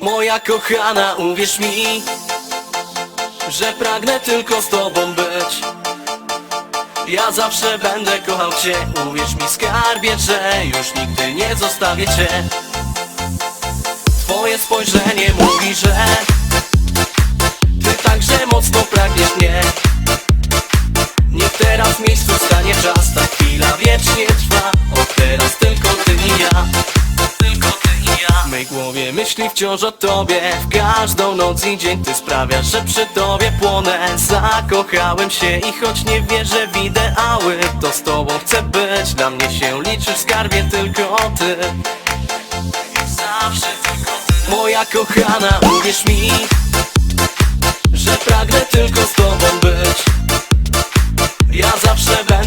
Moja kochana, uwierz mi Że pragnę tylko z tobą być. Ja zawsze będę kochał cię Uwierz mi skarbie, że już nigdy nie zostawię cię. Twoje spojrzenie mówi, że Ty także mocno pragniesz mnie. Niech teraz w miejscu stanie czas Ta chwila wiecznie trwa Od teraz tylko ty i ja mej głowie. Myśli wciąż o tobie. W każdą noc i dzień ty sprawiasz, że przy tobie płonę. Zakochałem się i choć nie wierzę w ideały To z tobą chcę być. Dla mnie się liczy w skarbie tylko ty. Zawsze tylko ty. Moja kochana, uwierz mi Że pragnę tylko z tobą być. Ja zawsze będę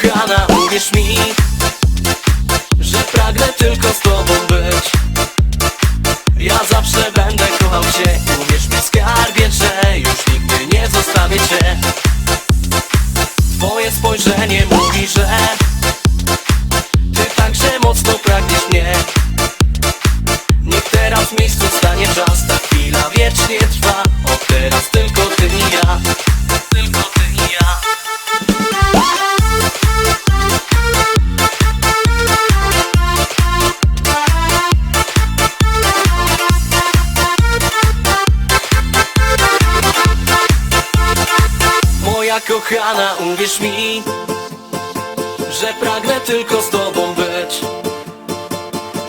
kochana, uwierz mi Że pragnę tylko z tobą być. Ja zawsze będę kochał cię. Uwierz mi skarbie, że już nigdy nie zostawię cię. Twoje spojrzenie mówi, że Ty także mocno pragniesz mnie. Niech teraz w miejscu stanie czas Ta chwila wiecznie uwierz mi Że pragnę tylko z tobą być?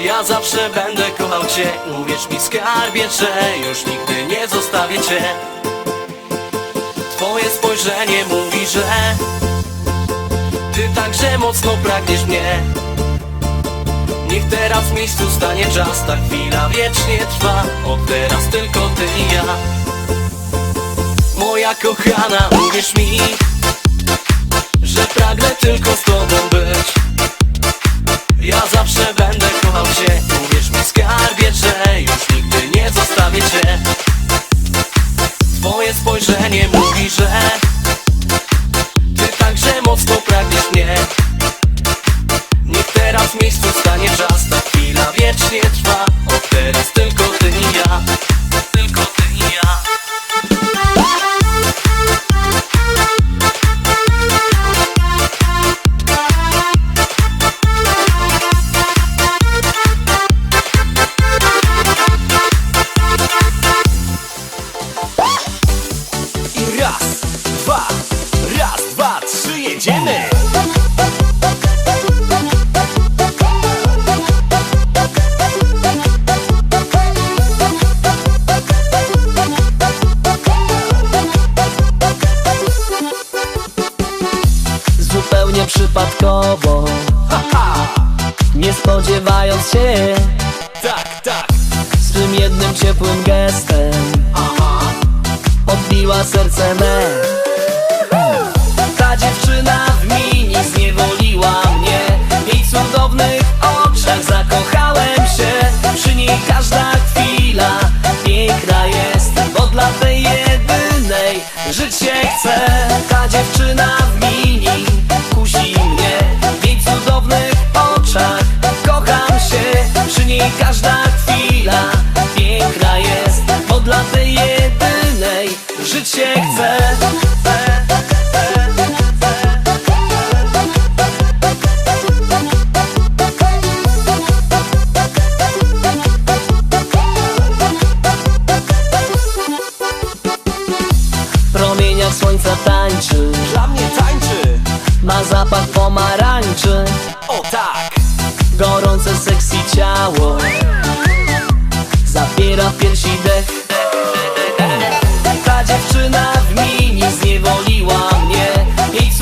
Ja zawsze będę kochał cię Uwierz mi skarbie, że już nigdy nie zostawię cię. Twoje spojrzenie mówi, że Ty także mocno pragniesz mnie. Niech teraz w miejscu stanie czas Ta chwila wiecznie trwa. Od teraz tylko ty i ja. Moja kochana, uwierz mi pragnę tylko z tobą być. Ja zawsze będę kochał cię. Uwierz mi skarbie, że już nigdy nie zostawię cię. Twoje spojrzenie mówi, że Ty także mocno pragniesz mnie. Niech teraz w miejscu stanie czas. Ta chwila wiecznie trwa. Od teraz tylko ty i ja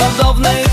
cudownej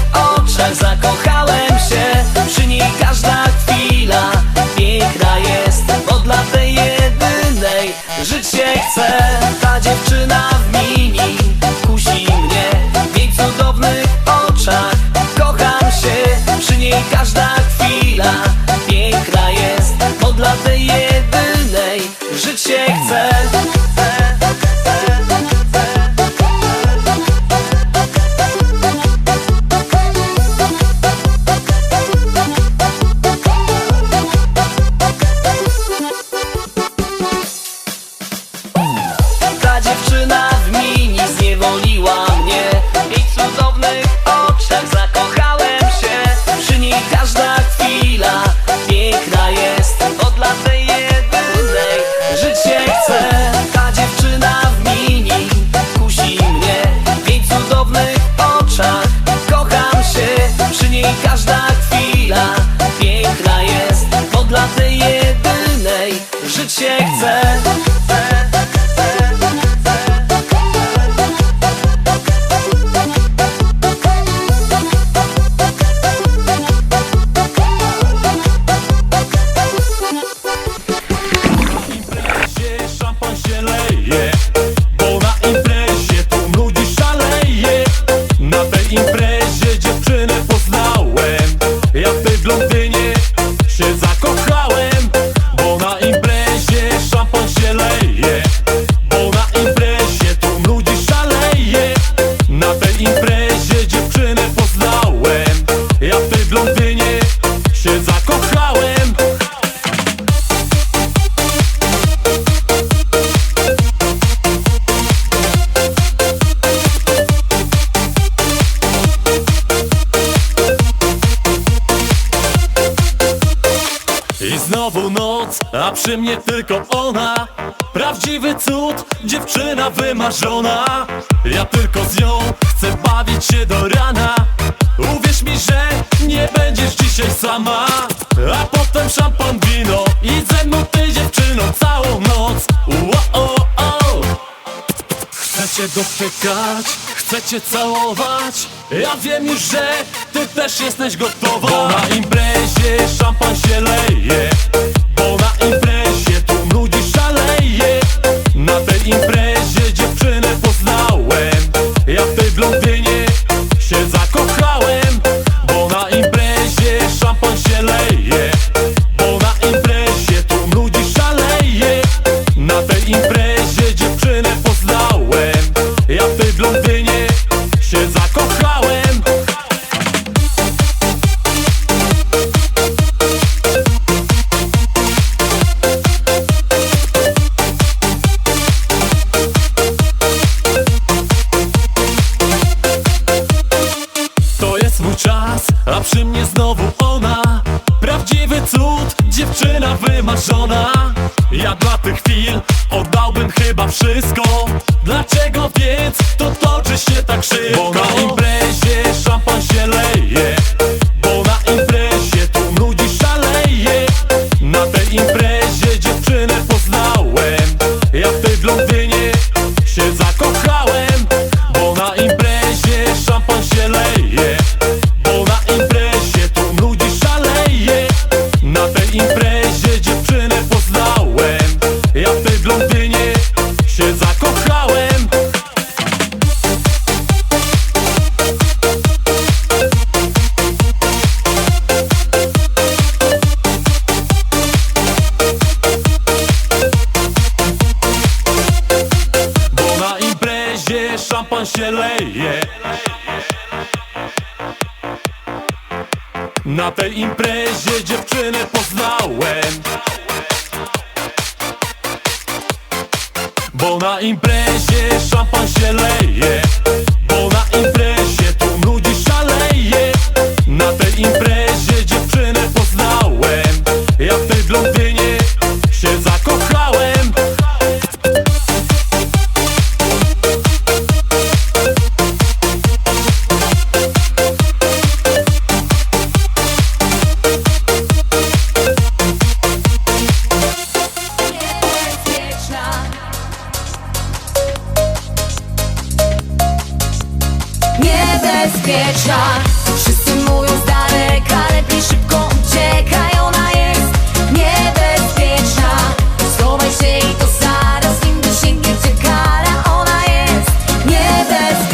przy mnie tylko ona. Prawdziwy cud, dziewczyna wymarzona. Ja tylko z nią chcę bawić się do rana. Uwierz mi, że nie będziesz dzisiaj sama. A potem szampan, wino i ze mną ty dziewczyną całą noc. Ua -o -o. Chcę cię dotykać, chcę cię całować. Ja wiem już, że ty też jesteś gotowa. Bo na imprezie szampan się leje. tak szybko. Bo na tej imprezie dziewczynę poznałem. Bo na imprezie szampan się leje.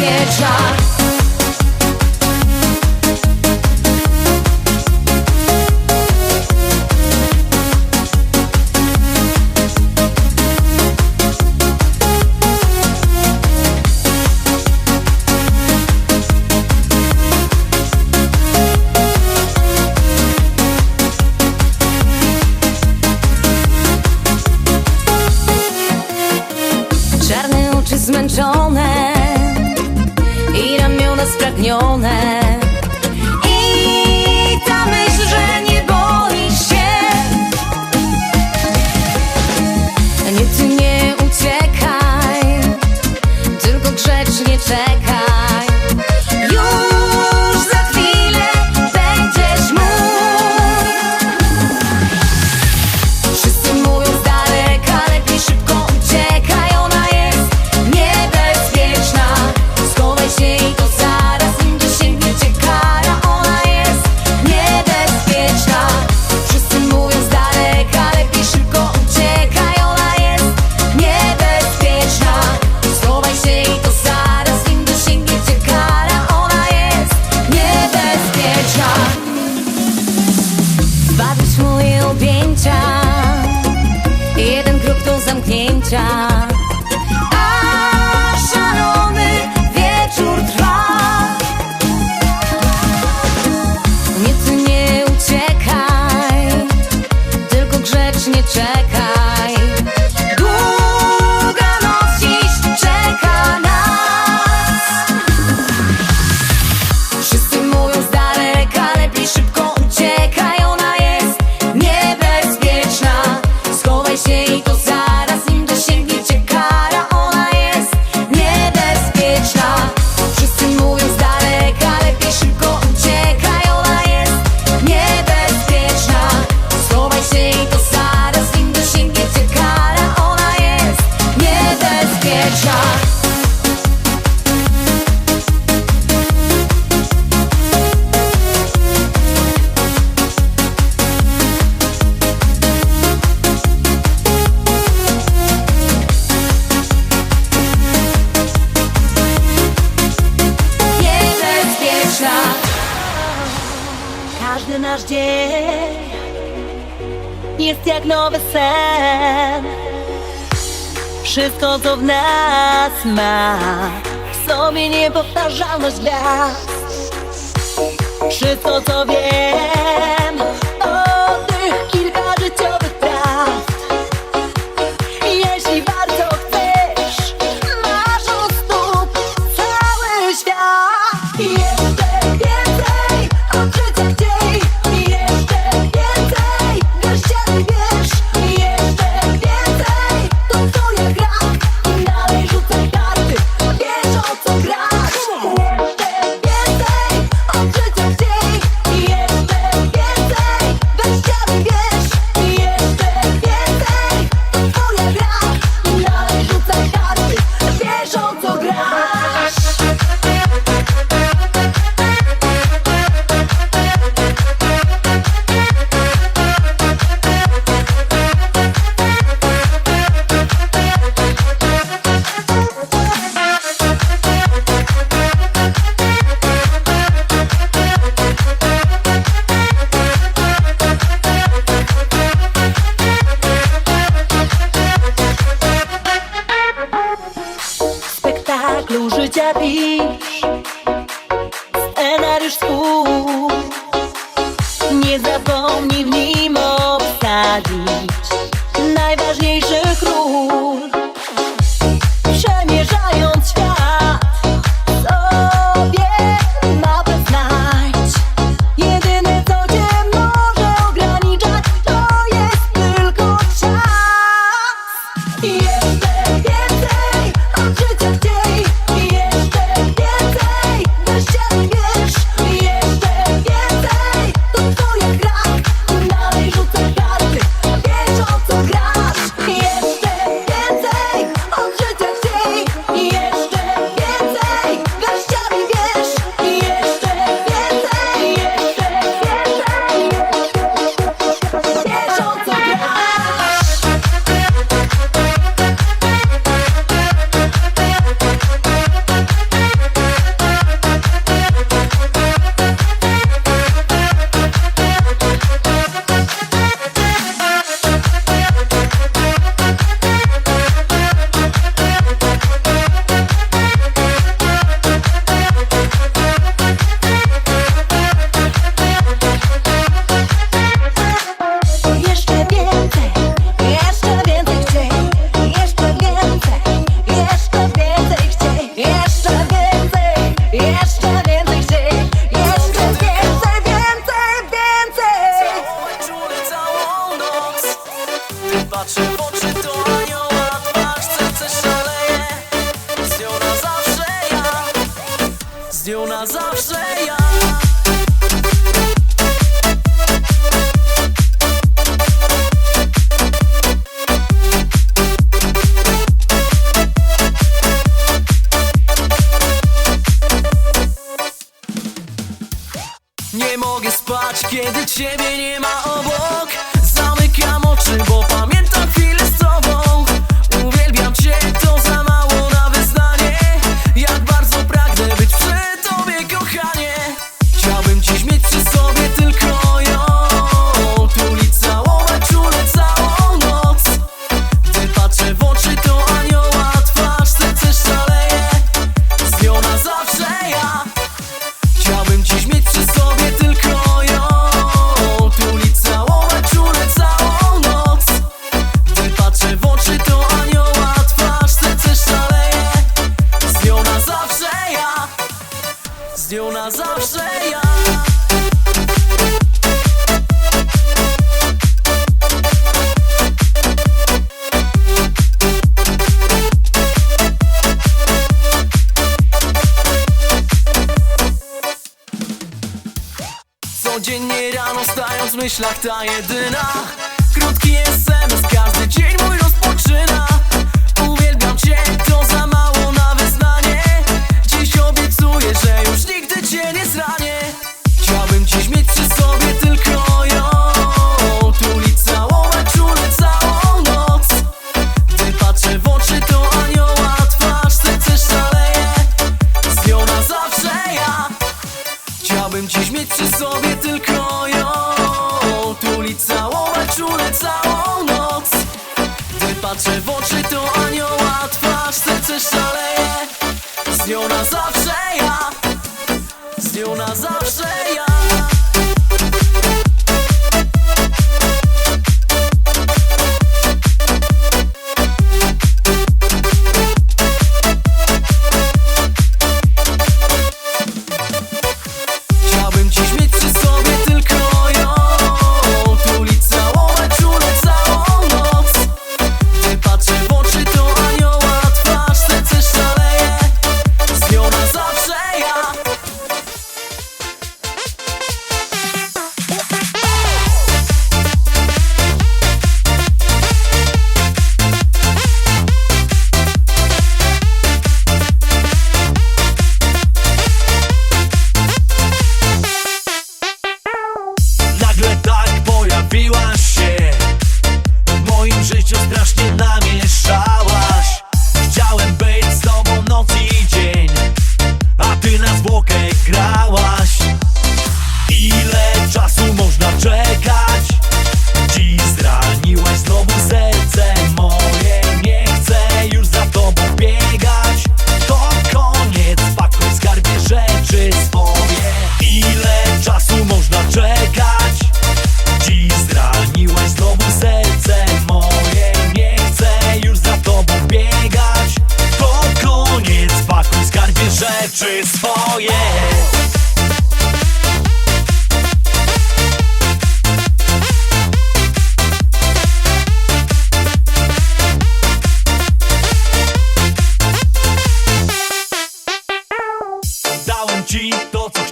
є час. jest jak nowy sen. Wszystko co w nas ma w sobie niepowtarzalność gwiazd. Wszystko co wiem mogę spać, kiedy ciebie nie ma obok. Zamykam oczy, bo pamiętam chwilę w myślach ta jedyna. Krótki SMS, każdy dzień mój rozpoczyna.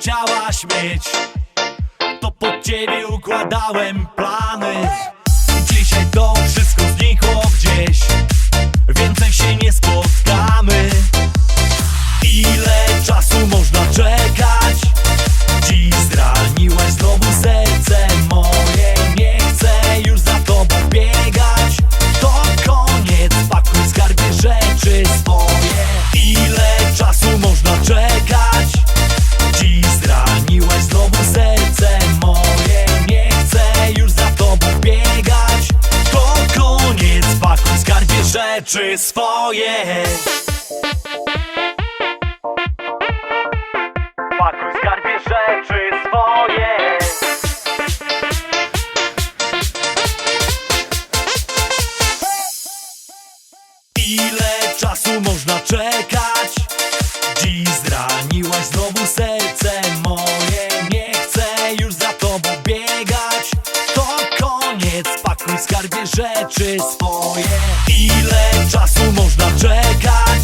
chciałaś mieć To pod ciebie układałem plany. Dzisiaj to wszystko znikło gdzieś Więcej się nie spotkamy. Ile czasu można czekać? Dziś zraniłaś znowu serce moje Nie chcę już za tobą biegać. To koniec, pakuj skarbie rzeczy swoje. rzeczy swoje. Pakuj skarbie swoje. Ile czasu można czekać? Dziś zraniłaś znowu serce moje. skarbie rzeczy swoje. Ile czasu można czekać?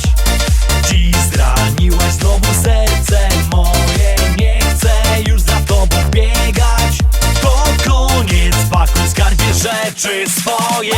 Dziś zraniłaś znowu serce moje. Nie chcę już za tobą biegać. To koniec, pakuj skarbie rzeczy swoje.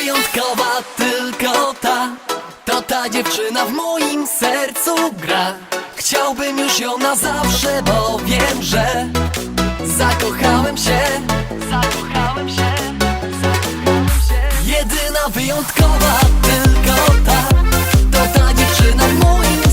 Wyjątkowa tylko ta. To ta dziewczyna w moim sercu gra. Chciałbym już ją na zawsze, bo wiem, że Zakochałem się. Zakochałem się, zakochałem się. Jedyna wyjątkowa tylko ta. To ta dziewczyna w moim